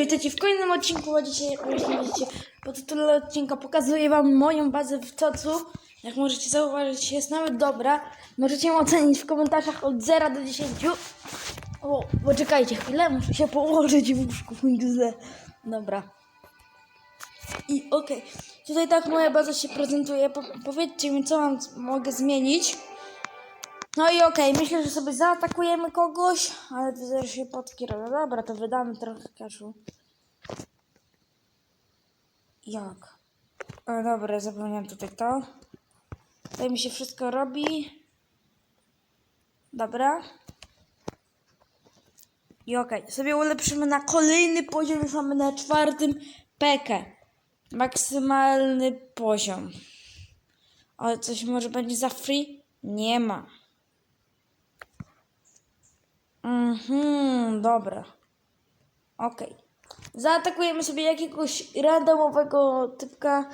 witajcie w kolejnym odcinku, a dzisiaj, jak widzicie, po tytule odcinka pokazuję wam moją bazę w Cocu. Jak możecie zauważyć, jest nawet dobra. Możecie ją ocenić w komentarzach od 0 do 10. O, poczekajcie chwilę, muszę się położyć w łóżku, źle. Dobra. I okej, tutaj tak moja baza się prezentuje. Po, powiedzcie mi, co mam, mogę zmienić. No i okej, myślę, że sobie zaatakujemy kogoś, ale to zaraz się podkierowa. Dobra, to wydamy trochę kaszu. Jak? O, dobra, zapomniałem tutaj to. Tutaj mi się wszystko robi. Dobra. I okej, sobie ulepszymy na kolejny poziom, już mamy na czwartym pekę. Maksymalny poziom. Ale coś może będzie za free? Nie ma. Mhm, dobra. Okej. Zaatakujemy sobie jakiegoś randomowego typka,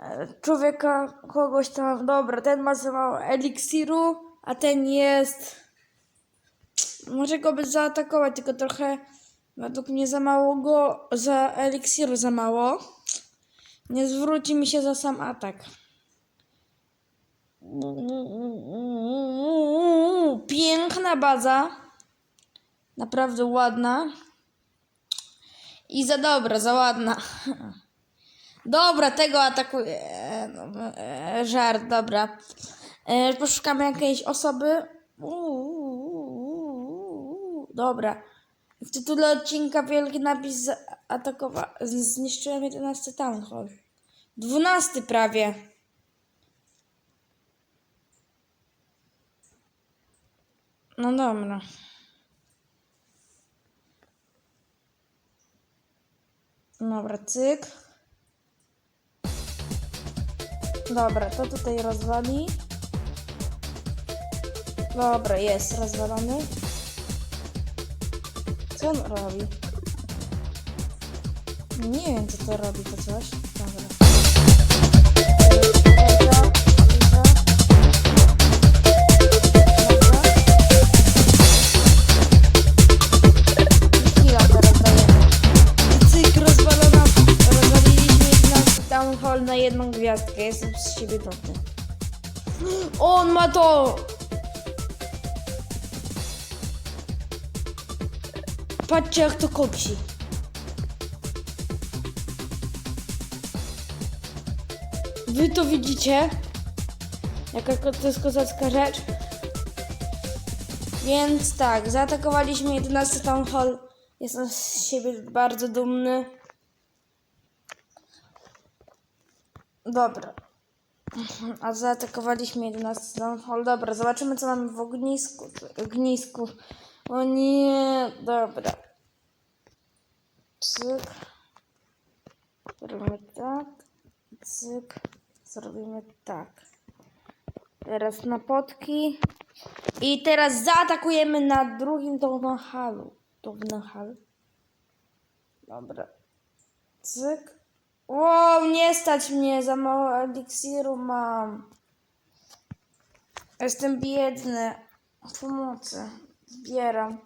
e, człowieka, kogoś tam. Dobra, ten ma za mało eliksiru, a ten jest... Może go by zaatakować, tylko trochę według mnie za mało go, za eliksiru za mało. Nie zwróci mi się za sam atak. Piękna baza. Naprawdę ładna. I za dobra, za ładna. Dobra, tego atakuję. No, żart, dobra. E, poszukamy jakiejś osoby. Dobra. W tytule odcinka wielki napis atakowa. Zniszczyłem 11 town hall. 12 prawie. No dobra. Dobra, cyk. Dobra, to tutaj rozwali. Dobra, jest rozwalony. Co on robi? Nie wiem, co to robi, to coś. Gwiazdkę. Jestem z siebie dumny. On ma to! Patrzcie jak to kopsi. Wy to widzicie? Jaka to jest kozacka rzecz. Więc tak, zaatakowaliśmy 11 Town Hall. Jestem z siebie bardzo dumny. Dobra. A zaatakowaliśmy 11 Town Hall. Dobra, zobaczymy co mamy w ognisku. ognisku. O nie, dobra. Cyk. Zrobimy tak. Cyk. Zrobimy tak. Teraz na potki. I teraz zaatakujemy na drugim Townhallu. Townhall. Dobra. Cyk. Wow, nie stać mnie, za mało eliksiru mam. Jestem biedny. Pomocy. Zbieram.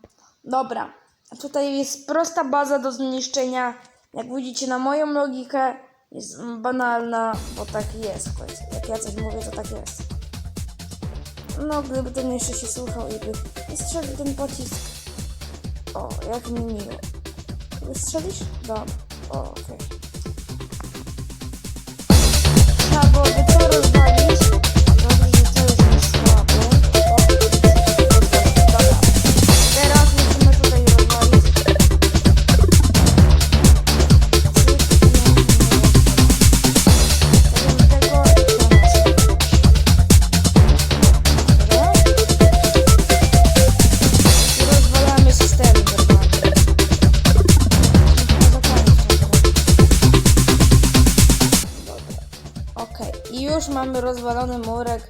Dobra. Tutaj jest prosta baza do zniszczenia. Jak widzicie na moją logikę jest banalna, bo tak jest w. Jak ja coś mówię, to tak jest. No, gdyby ten jeszcze się słuchał i by wystrzelił ten pocisk. O, jak mi miło. Wystrzelisz? Dobra. O, okej. Trzeba byłoby rozwalony murek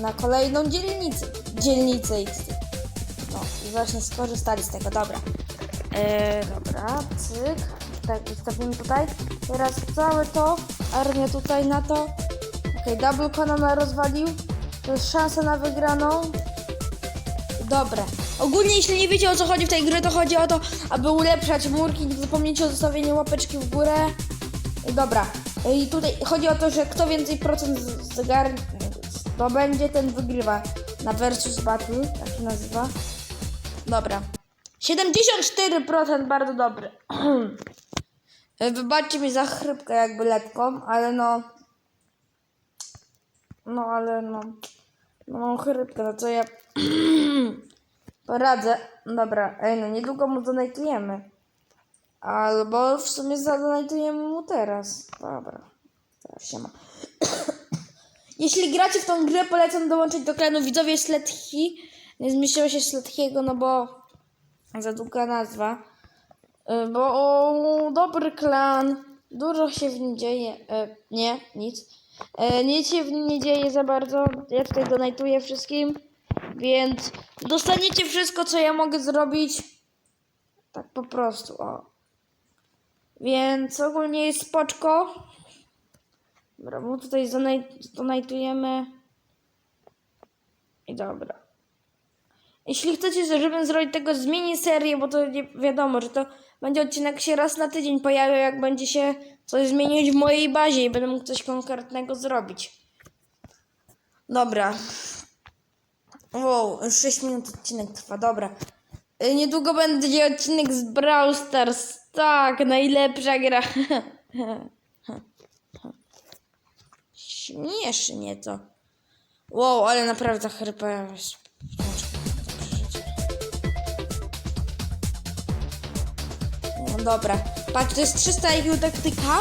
na kolejną dzielnicę. Dzielnicę X. No i właśnie skorzystali z tego, dobra. Eee, dobra, cyk. Tak, ustawimy tutaj. Teraz całe to, armię tutaj na to. Okej, double cannon rozwalił. To jest szansa na wygraną. Dobre. Ogólnie, jeśli nie wiecie o co chodzi w tej grze, to chodzi o to, aby ulepszać murki. Nie zapomnijcie o zostawieniu łapeczki w górę. Dobra. I tutaj chodzi o to, że kto więcej procent z- zgarnie, zdobędzie, ten wygrywa. Na versus battle, tak się nazywa. Dobra. 74% bardzo dobry. Wybaczcie mi za chrypkę jakby lekką, ale no... No ale no... No mam chrypkę, no co ja... Poradzę. Dobra, ej no niedługo mu donajtujemy. Albo w sumie zadonajtujemy mu teraz. Dobra. Teraz się ma. Jeśli gracie w tą grę, polecam dołączyć do klanu widzowie Sletchi. Nie zmieściło się Sletchiego, no bo za długa nazwa. Y, Bo o, dobry klan. Dużo się w nim dzieje. E, nie, nic. E, nic się w nim nie dzieje za bardzo. Ja tutaj donajtuję wszystkim. Więc dostaniecie wszystko, co ja mogę zrobić. Tak po prostu, o. Więc ogólnie jest spoczko. Dobra, mu tutaj donajtujemy. I dobra. Jeśli chcecie, żebym zrobić tego z miniserię, bo to nie wiadomo, że to będzie odcinek się raz na tydzień pojawiał, jak będzie się coś zmienić w mojej bazie i będę mógł coś konkretnego zrobić. Dobra. Wow, już 6 minut odcinek trwa, dobra. Y, Niedługo będzie odcinek z Brawl Stars. Tak, najlepsza gra. Śmieszy mnie to. Wow, ale naprawdę chrypa. No dobra. Patrz, to jest 300 IQ taktyka.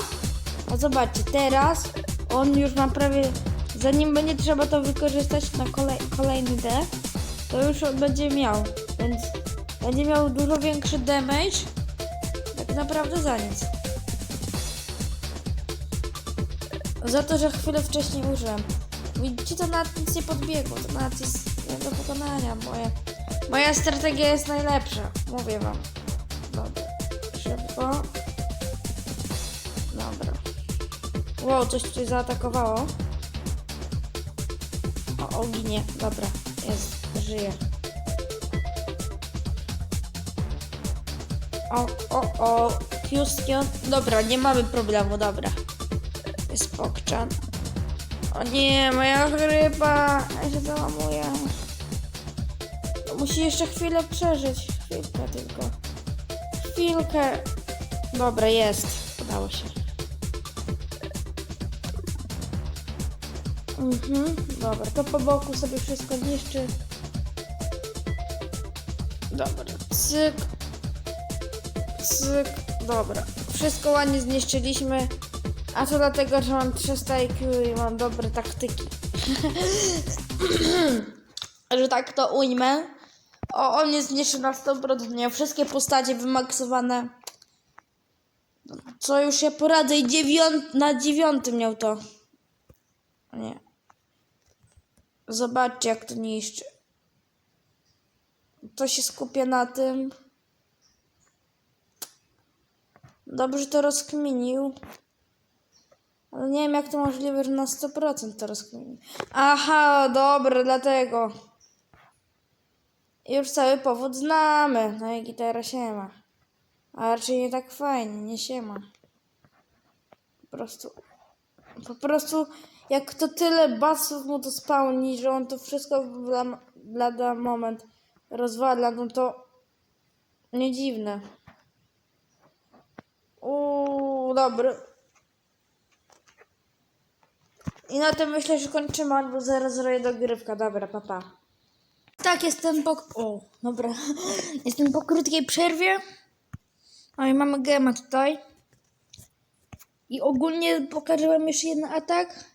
A zobaczcie, teraz on już ma prawie... Zanim będzie trzeba to wykorzystać na kolej, kolejny D, to już on będzie miał. Więc będzie miał dużo większy damage. Naprawdę za nic. Za to, że chwilę wcześniej użyłem. Widzicie, to nawet nic nie podbiegło. To nawet jest nie do pokonania. Moja, moja strategia jest najlepsza. Mówię wam. Dobra. Szybko. Dobra. Wow, coś tutaj zaatakowało. O, o, ginie. Dobra. Jest. Żyje. O, o, o. Houston. Dobra, nie mamy problemu, dobra. Jest pokczan. O nie, moja chrypa. Ja się załamuję. No, musi jeszcze chwilę przeżyć. Chwilkę tylko. Chwilkę. Dobra, jest. Udało się. Mhm, dobra, to po boku sobie wszystko niszczy. Dobra, cyk. Cyk. Dobra, wszystko ładnie zniszczyliśmy. A to dlatego, że mam 300 IQ i mam dobre taktyki. że tak to ujmę. O, on jest zniszczył na 100%. Miał wszystkie postacie wymaksowane. Co już ja poradzę i dziewiąt, na dziewiątym miał to. Nie. Zobaczcie jak to niszczy. To się skupia na tym. Dobrze to rozkminił. Ale nie wiem jak to możliwe, że na 100% to rozkminił. Aha, dobra, dlatego. Już cały powód znamy. No i gitara się ma. A raczej nie tak fajnie, nie się ma. Po prostu. Po prostu jak to tyle basów mu to spełni, że on to wszystko w lam- lada moment rozwala, no to nie dziwne. Uuu, dobry. I na tym myślę, że kończymy, albo zaraz zrobię dogrywka. Dobra, papa. Pa. Tak, jestem po... O, dobra. Jestem po krótkiej przerwie. No i mamy gema tutaj. I ogólnie pokażę wam jeszcze jeden atak.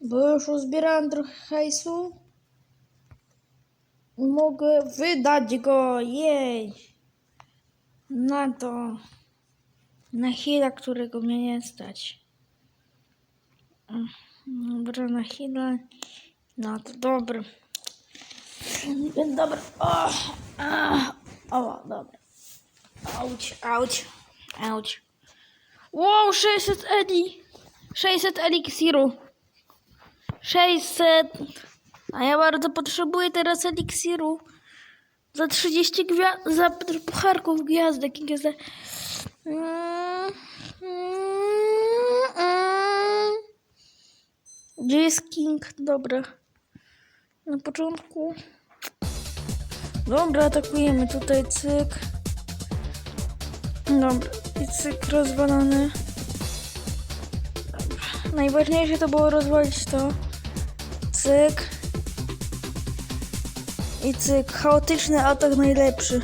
Bo już uzbierałem trochę hajsu. Mogę wydać go, jej. Na to. Na chwilę, którego mnie nie stać. Dobra, na chwilę. No to dobry. Dobra. O, o dobra. Auć, auć, auć. Wow, 600 eli. 600 eliksiru. 600. A ja bardzo potrzebuję teraz eliksiru. Za 30 gwia- za pucharków gwiazdek i gwiazdek. Mm. Gdzie jest King? Dobra. Na początku. Dobra, atakujemy tutaj cyk. Dobra, i cyk rozwalony. Dobra. Najważniejsze to było rozwalić to. Cyk. I cyk. Chaotyczny atak najlepszy.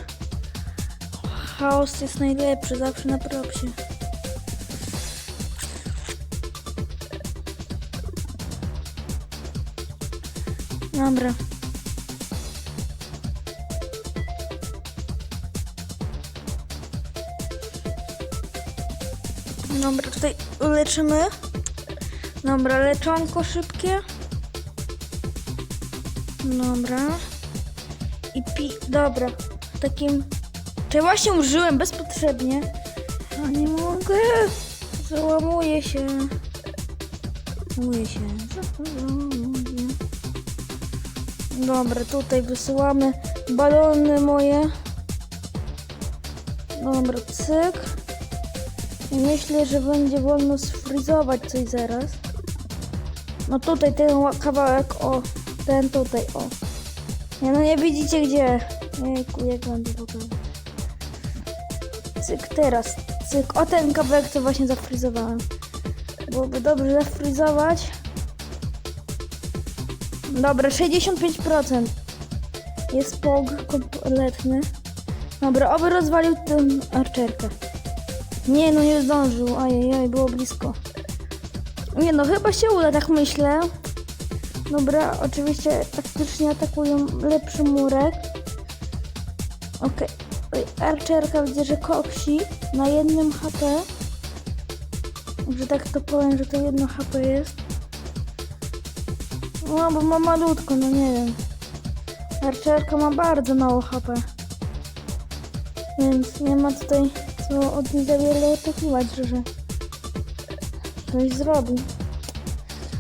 Chaos jest najlepszy, zawsze na propsie. Dobra. Dobra, tutaj leczymy. Dobra, leczonko szybkie. Dobra. I pi... Dobra. Takim... Czy właśnie użyłem bezpotrzebnie? A nie mogę. Załamuję się. Załamuję się. Załamuję. Dobra, tutaj wysyłamy balony moje. Dobra, cyk. Myślę, że będzie wolno sfrizować coś zaraz. No tutaj ten kawałek, o. Ten tutaj, o. Nie, no nie widzicie gdzie. Jejku, jak mam to. Cyk, teraz. Cyk, o ten kawałek co właśnie zafrizowałem. Byłoby dobrze zafrizować. Dobra, 65%. Jest pog kompletny. Dobra, oby rozwalił tę archerkę. Nie, no nie zdążył. Ajajaj, było blisko. Nie no, chyba się uda, tak myślę. Dobra, oczywiście taktycznie atakują lepszy murek. Okej. Oj, Archerka widzę, że koksi na jednym HP. Że tak to powiem, że to jedno HP jest. No, bo ma malutko, no nie wiem. Archerka ma bardzo mało HP. Więc nie ma tutaj co od niej za wiele oczekiwać, że coś zrobi.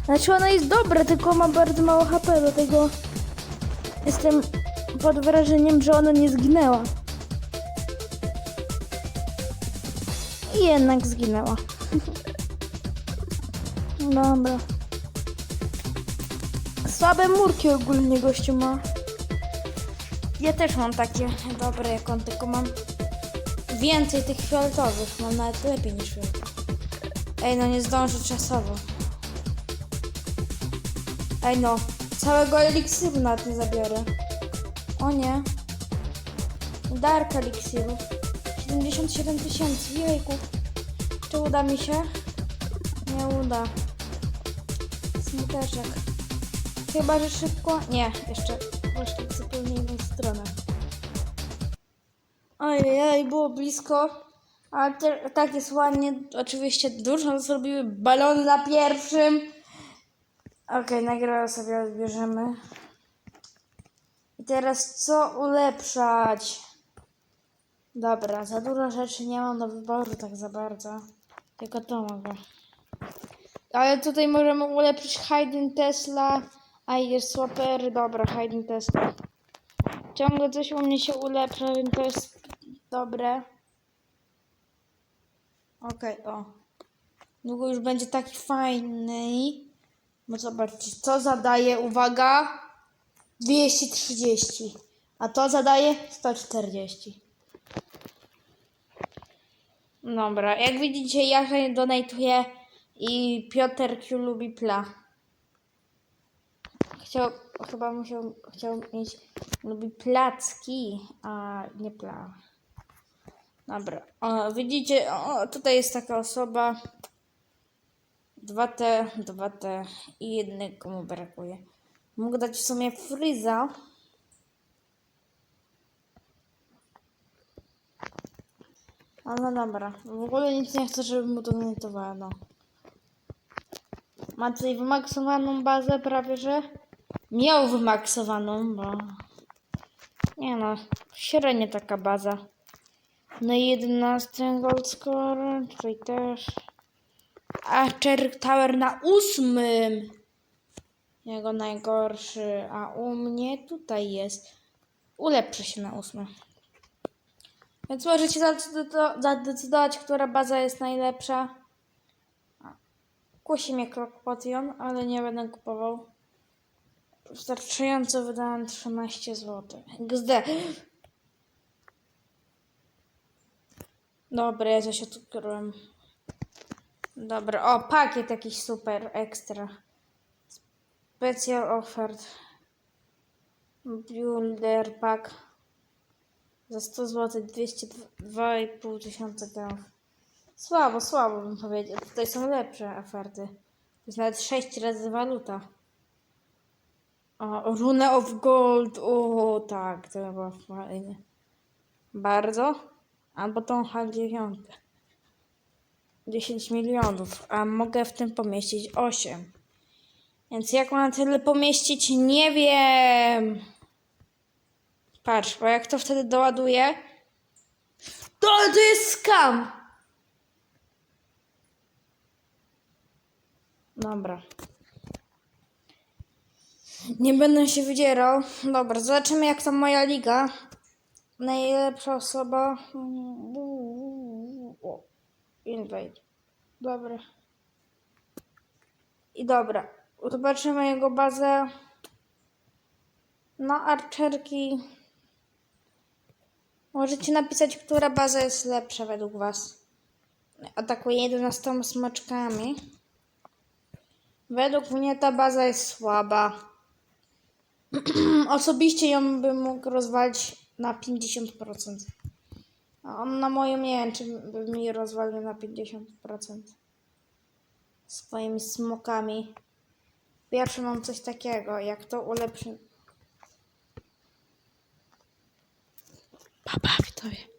Znaczy ona jest dobra, tylko ma bardzo mało HP, dlatego jestem pod wrażeniem, że ona nie zginęła. I jednak zginęła. Dobra. Słabe murki ogólnie gościu ma. Ja też mam takie dobre, jak on tylko mam więcej tych fioletowych. Mam nawet lepiej niż fioletowych. Ej, no nie zdążę czasowo. Ej no, całego eliksiru nawet nie zabiorę. O nie. Dark eliksiru. 77 tysięcy, jejku. Czy uda mi się? Nie uda. Smuteczek. Chyba, że szybko... Nie, jeszcze poszli w zupełnie inną stronę. Ojej, było blisko. Ale te, tak jest ładnie. Oczywiście dużo zrobiły balony na pierwszym. Okej, nagrałam sobie odbierzemy. I teraz co ulepszać? Dobra, za dużo rzeczy nie mam do wyboru tak za bardzo. Tylko to mogę. Ale tutaj możemy ulepszyć Hayden Tesla, Aider Swapper. Dobra, Hayden Tesla. Ciągle coś u mnie się ulepsza, więc to jest dobre. Okej, o. Długo już będzie taki fajny. No zobaczcie, co zadaje, uwaga, 230, a to zadaje 140. Dobra, jak widzicie, ja się donatuję i Piotr Q lubi pla. Chciał, chyba musiał, chciał mieć, lubi placki, a nie pla. Dobra, o, widzicie, o, tutaj jest taka osoba. 2T, 2T i jednego mu brakuje. Mógł dać w sumie Friza. Ale no dobra, w ogóle nic nie chcę, żeby mu to donatowano. Ma tutaj wymaksowaną bazę prawie, że miał wymaksowaną, bo nie no, średnia taka baza. No i 11 gold score, tutaj też. Archer Tower na ósmym. Jego najgorszy. A u mnie tutaj jest ulepszy się na ósmy. Więc możecie zadecydo- zadecydować, która baza jest najlepsza. Kusi mnie Krokpotion, ale nie będę kupował. Wystarczająco wydałem 13 zł. XD. Dobra, ja coś odkryłem. Dobra, o, pakiet jakiś super, ekstra. Special offered. Builder pack. Za 100 zł 202,5 tysiąca gramów. Słabo, słabo bym powiedział. Tutaj są lepsze oferty. To jest nawet 6 razy waluta. O, Rune of Gold. O, tak, to chyba fajnie. Bardzo. Albo tą H9. 10 milionów, a mogę w tym pomieścić 8. Więc jak mam tyle pomieścić, nie wiem. Patrz, bo jak to wtedy doładuję, to, to jest skam. Dobra. Nie będę się wydzierał. Dobra, zobaczymy jak tam moja liga. Najlepsza osoba. O, Invade. Dobra. I dobra. Zobaczymy jego bazę. No, archerki. Możecie napisać, która baza jest lepsza według Was. Atakuje 11 smoczkami. Według mnie ta baza jest słaba. Osobiście ją bym mógł rozwalić na 50%. A on na moją nie wiem, czy by mi rozwalił na 50%. Swoimi smokami. Pierwszy mam coś takiego, jak to ulepszy. Papa, kto wie.